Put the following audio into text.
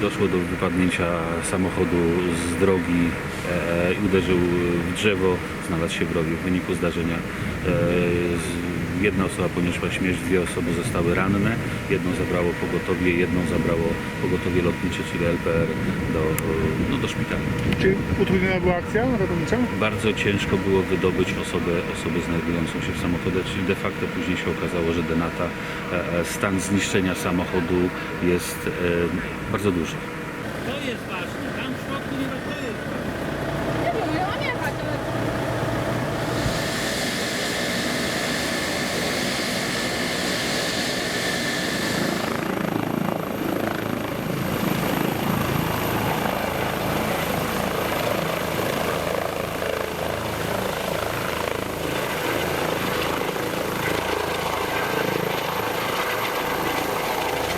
doszło do wypadnięcia samochodu z drogi e, i uderzył w drzewo, znalazł się w rowie. W wyniku zdarzenia e, jedna osoba poniosła śmierć, dwie osoby zostały ranne. Jedną zabrało pogotowie, jedną zabrało pogotowie lotnicze, czyli LPR do, e, do szpitala. Czy utrudniona była akcja ratownicza? Bardzo ciężko było wydobyć osobę, osobę znajdującą się w samochodzie, czyli de facto później się okazało, że denata, e, e, stan zniszczenia samochodu jest e, bardzo duży. To jest ważne, tam w środku nie ma to jest ważne.